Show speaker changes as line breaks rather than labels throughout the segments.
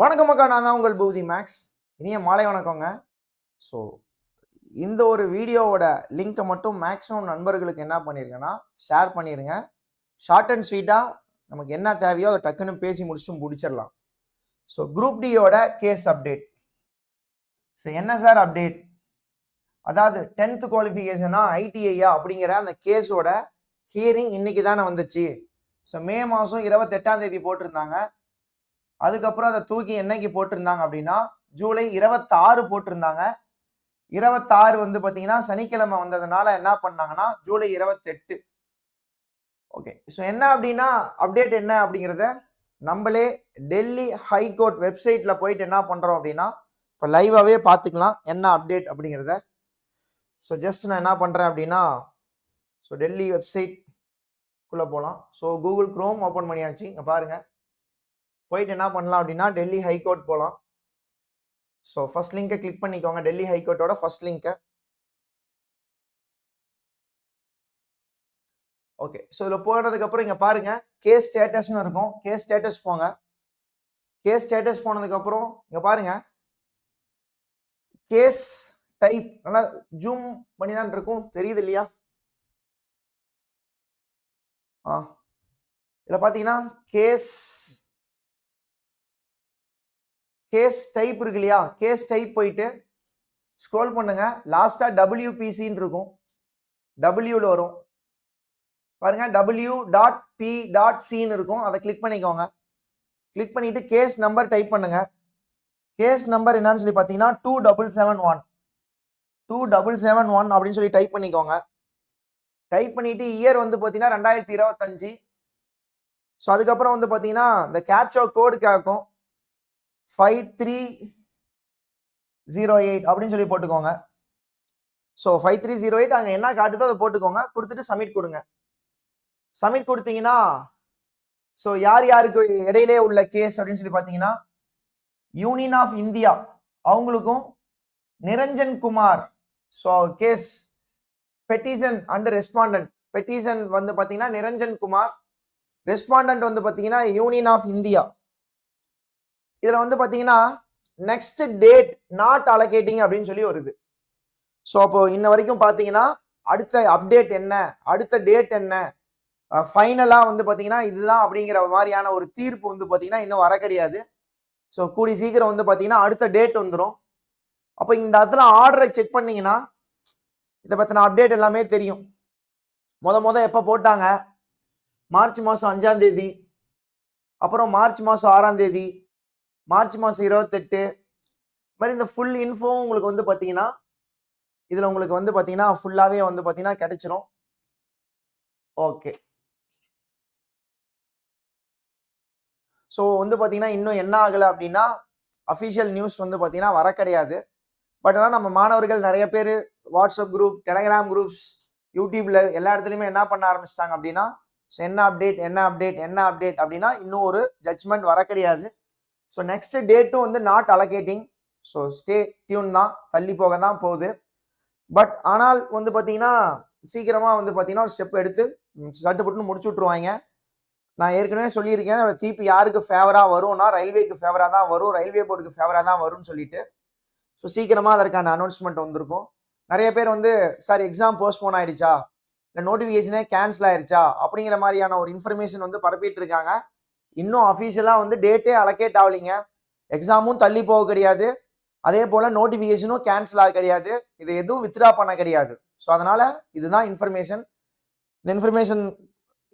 வணக்கம் மக்கா நான் தான் உங்கள் பூதி மேக்ஸ். இனிய மாலை வணக்கங்க. ஸோ இந்த ஒரு வீடியோவோட லிங்க்கை மட்டும் மேக்ஸிமம் நண்பர்களுக்கு என்ன பண்ணியிருக்கேன்னா ஷேர் பண்ணிடுங்க ஷார்ட் அண்ட் ஸ்வீட்டாக நமக்கு என்ன தேவையோ அதை டக்குன்னு பேசி முடிச்சுட்டு முடிச்சிடலாம். ஸோ குரூப் டியோட கேஸ் அப்டேட் ஸோ என்ன சார் அப்டேட் அதாவது டென்த் குவாலிஃபிகேஷனா ஐடிஐயா அப்படிங்கிற அந்த கேஸோட ஹியரிங் இன்னைக்கு தானே வந்துச்சு. ஸோ மே மாதம் இருபத்தெட்டாம் தேதி போட்டிருந்தாங்க. அதுக்கப்புறம் அதை தூக்கி என்னைக்கு போட்டிருந்தாங்க அப்படின்னா ஜூலை இருபத்தாறு போட்டிருந்தாங்க. இருபத்தாறு வந்து பார்த்தீங்கன்னா சனிக்கிழமை வந்ததுனால என்ன பண்ணாங்கன்னா ஜூலை இருபத்தெட்டு. ஓகே ஸோ என்ன அப்படின்னா அப்டேட் என்ன அப்படிங்கிறத நம்மளே டெல்லி ஹைகோர்ட் வெப்சைட்டில் போயிட்டு என்ன பண்ணுறோம் அப்படின்னா இப்போ லைவாகவே பார்த்துக்கலாம் என்ன அப்டேட் அப்படிங்கிறத. ஸோ ஜஸ்ட் நான் என்ன பண்ணுறேன் அப்படின்னா ஸோ டெல்லி வெப்சைட் குள்ளே போகலாம் ஸோ கூகுள் க்ரோம் ஓப்பன் பண்ணியாச்சு. இங்கே பாருங்கள் போயிட்டு என்ன பண்ணலாம் அப்படின்னா டெல்லி ஹைகோர்ட் போகலாம் ஸோ ஃபர்ஸ்ட் லிங்கை கிளிக் பண்ணிக்கோங்க. டெல்லி ஹைகோர்ட்டோட ஃபர்ஸ்ட் லிங்கை ஓகே ஸோ இதில் போனதுக்கப்புறம் இங்கே பாருங்கள் கேஸ் ஸ்டேட்டஸ்னு இருக்கும். கேஸ் ஸ்டேட்டஸ் போங்க. கேஸ் ஸ்டேட்டஸ் போனதுக்கப்புறம் இங்கே பாருங்கள் கேஸ் டைப் நல்லா ஜூம் பண்ணி தான் இருக்கும். தெரியுது இல்லையா? ஆ. இதில் பார்த்தீங்கன்னா கேஸ் கேஸ் டைப் இருக்கு இல்லையா? கேஸ் டைப் போயிட்டு ஸ்க்ரோல் பண்ணுங்க. லாஸ்டா டபிள்யூபிசின்னு இருக்கும். டபிள்யூல வரும். பாருங்க டபிள்யூ டாட் பி டாட் சின்னு இருக்கும். அதை கிளிக் பண்ணிக்கோங்க. கிளிக் பண்ணிட்டு கேஸ் நம்பர் டைப் பண்ணுங்க. கேஸ் நம்பர் என்னன்னு சொல்லி பார்த்தீங்கன்னா two double seven one two double seven one அப்படின்னு சொல்லி டைப் பண்ணிக்கோங்க. டைப் பண்ணிட்டு இயர் வந்து பார்த்தீங்கன்னா ரெண்டாயிரத்தி இருபத்தஞ்சு. ஸோ அதுக்கப்புறம் வந்து பார்த்தீங்கன்னா இந்த கேப்சோ கோடு கேட்கும் ஃபைவ் த்ரீ ஜீரோ எயிட் அப்படின்னு சொல்லி போட்டுக்கோங்க. So five three zero eight அங்கே என்ன காட்டுதோ அதை போட்டுக்கோங்க. கொடுத்துட்டு சப்மிட் கொடுங்க. சப்மிட் கொடுத்தீங்கன்னா ஸோ யார் யாருக்கு இடையிலே உள்ள கேஸ் அப்படின்னு சொல்லி பார்த்தீங்கன்னா யூனியன் ஆஃப் இந்தியா அவங்களுக்கும் Niranjan Kumar. So case petition and respondent petition வந்து பார்த்தீங்கன்னா நிரஞ்சன் குமார். ரெஸ்பாண்டன்ட் வந்து பார்த்தீங்கன்னா யூனியன் ஆஃப் இந்தியா இதில் வந்து பார்த்தீங்கன்னா நெக்ஸ்ட் டேட் நாட் அலகேட்டிங் அப்படின்னு சொல்லி வருது. ஸோ அப்போ இன்ன வரைக்கும் பார்த்தீங்கன்னா அடுத்த அப்டேட் என்ன அடுத்த டேட் என்ன ஃபைனலாக வந்து பார்த்தீங்கன்னா இதுதான் அப்படிங்கிற மாதிரியான ஒரு தீர்ப்பு வந்து பார்த்தீங்கன்னா இன்னும் வர கிடையாது. ஸோ கூடி சீக்கிரம் வந்து பார்த்தீங்கன்னா அடுத்த டேட் வந்துடும் அப்போ இந்த இடத்துல ஆர்டரை செக் பண்ணீங்கன்னா இதை பற்றின அப்டேட் எல்லாமே தெரியும். மொத மொதல் எப்போ போட்டாங்க? மார்ச் மாதம் அஞ்சாம் தேதி. அப்புறம் மார்ச் மாதம் ஆறாம் தேதி. மார்ச் மாதம் இருபத்தெட்டு. இது மாதிரி இந்த ஃபுல் இன்ஃபோவும் உங்களுக்கு வந்து பார்த்தீங்கன்னா இதில் உங்களுக்கு வந்து பார்த்தீங்கன்னா ஃபுல்லாகவே வந்து பார்த்தீங்கன்னா கிடைச்சிரும். ஓகே ஸோ வந்து பார்த்தீங்கன்னா இன்னும் என்ன ஆகலை அப்படின்னா அஃபிஷியல் நியூஸ் வந்து பார்த்தீங்கன்னா வர கிடையாது. பட் ஆனால் நம்ம மாணவர்கள் நிறைய பேர் வாட்ஸ்அப் குரூப் டெலகிராம் குரூப்ஸ் யூடியூப்ல எல்லா இடத்துலையுமே என்ன பண்ண ஆரம்பிச்சிட்டாங்க அப்படின்னா ஸோ என்ன அப்டேட் என்ன அப்டேட் என்ன அப்டேட் அப்படின்னா இன்னும் ஒரு ஜட்ஜ்மெண்ட் வர கிடையாது. ஸோ நெக்ஸ்ட் டேட்டும் வந்து not allocating so stay tune தான். தள்ளி போக தான் போகுது. பட் ஆனால் வந்து பார்த்தீங்கன்னா சீக்கிரமாக வந்து பார்த்தீங்கன்னா ஒரு ஸ்டெப் எடுத்து சட்டுப்பட்டுன்னு முடிச்சு விட்ருவாங்க நான் ஏற்கனவே சொல்லியிருக்கேன். அதோட தீர்ப்பு யாருக்கு ஃபேவராக வரும்னா ரயில்வேக்கு ஃபேவராக தான் வரும். ரயில்வே போர்டுக்கு ஃபேவராக தான் வரும்னு சொல்லிட்டு. ஸோ சீக்கிரமாக அதற்கான அனௌன்ஸ்மெண்ட் வந்திருக்கும். நிறைய பேர் வந்து சார் எக்ஸாம் போஸ்ட்போன் ஆயிடுச்சா? இல்லை நோட்டிஃபிகேஷனே கேன்சல் ஆயிடுச்சா அப்படிங்கிற மாதிரியான ஒரு இன்ஃபர்மேஷன் வந்து பரப்பிட்டு இருக்காங்க. இன்னும் அஃபீஷியலாக வந்து டேட்டே அலக்கேட் ஆகலைங்க. எக்ஸாமும் தள்ளி போக கிடையாது. அதே போல் நோட்டிஃபிகேஷனும் கேன்சல் ஆக கிடையாது. இது எதுவும் வித்ட்ரா பண்ண கிடையாது. ஸோ அதனால் இதுதான் இன்ஃபர்மேஷன் இந்த இன்ஃபர்மேஷன்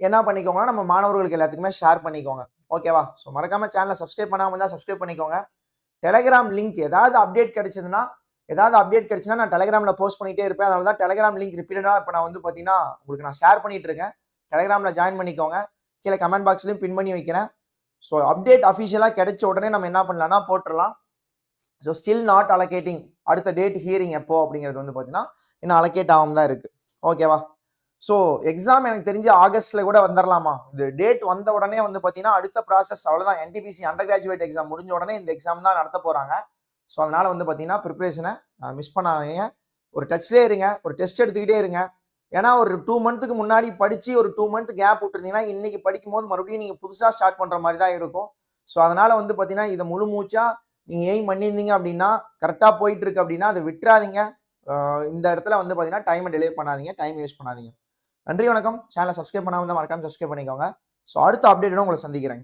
என்ன பண்ணிக்கோங்கன்னா நம்ம மாணவர்களுக்கு எல்லாத்துக்குமே ஷேர் பண்ணிக்கோங்க. ஓகேவா ஸோ மறக்காமல் சேனலை சப்ஸ்கிரைப் பண்ணாமல் தான் சப்ஸ்கிரைப் பண்ணிக்கோங்க. டெலகிராம் லிங்க் ஏதாவது அப்டேட் கிடைச்சதுன்னா ஏதாவது அப்டேட் கிடைச்சுன்னா நான் டெலகிராமில் போஸ்ட் பண்ணிகிட்டே இருப்பேன். அதனால தான் டெலகிராம் லிங்க் ரிப்பீட்டடாக இப்போ நான் வந்து பார்த்தீங்கன்னா உங்களுக்கு நான் ஷேர் பண்ணிகிட்டு இருக்கேன். டெலகிராமில் ஜாயின் பண்ணிக்கோங்க. கீழே கமெண்ட் பாக்ஸ்லையும் பின் பண்ணி வைக்கிறேன். ஸோ அப்டேட் அஃபிஷியலாக கிடைச்ச உடனே நம்ம என்ன பண்ணலாம்னா போட்டுடலாம். ஸோ ஸ்டில் நாட் அலகேட்டிங் அடுத்த டேட் ஹியரிங் எப்போ அப்படிங்கிறது வந்து பார்த்தீங்கன்னா இன்னும் அலகேட் ஆகாம தான் இருக்குது ஓகேவா ஸோ எக்ஸாம் எனக்கு தெரிஞ்சு ஆகஸ்ட்டில் கூட வந்துடலாமா இது டேட் வந்த உடனே வந்து பார்த்தீங்கன்னா அடுத்த ப்ராசஸ் அவ்வளோதான் என்டிபிசி அண்டர் கிராஜுவேட் எக்ஸாம் முடிஞ்ச உடனே இந்த எக்ஸாம் தான் நடத்த போகிறாங்க ஸோ அதனால் வந்து பார்த்தீங்கன்னா ப்ரிப்பரேஷனை மிஸ் பண்ணாதீங்க. ஒரு டச்லேயே இருங்க. ஒரு டெஸ்ட் எடுத்துக்கிட்டே இருங்க. ஏன்னா ஒரு டூ மந்த்துக்கு முன்னாடி படிச்சு ஒரு டூ மந்த் கேப் விட்டுருந்தீங்கன்னா இன்னைக்கு படிக்கும் போது மறுபடியும் நீங்க புதுசா ஸ்டார்ட் பண்ற மாதிரி தான் இருக்கும். ஸோ அதனால வந்து பார்த்தீங்கன்னா இதை முழு மூச்சா நீங்கள் எய்ம் பண்ணியிருந்தீங்க அப்படின்னா கரெக்டாக போயிட்டு இருக்கு அப்படின்னா அதை விட்டுறாதீங்க. இந்த இடத்துல வந்து பார்த்தீங்கன்னா டைமை டிலே பண்ணாதீங்க டைம் வேஸ்ட் பண்ணாதீங்க. நன்றி வணக்கம். சேனலை சப்ஸ்கிரைப் பண்ணாமல் தான் மறக்காம சப்ஸ்கிரைப் பண்ணிக்கோங்க. ஸோ அடுத்த அப்டேட்டோட உங்களை சந்திக்கிறேன்.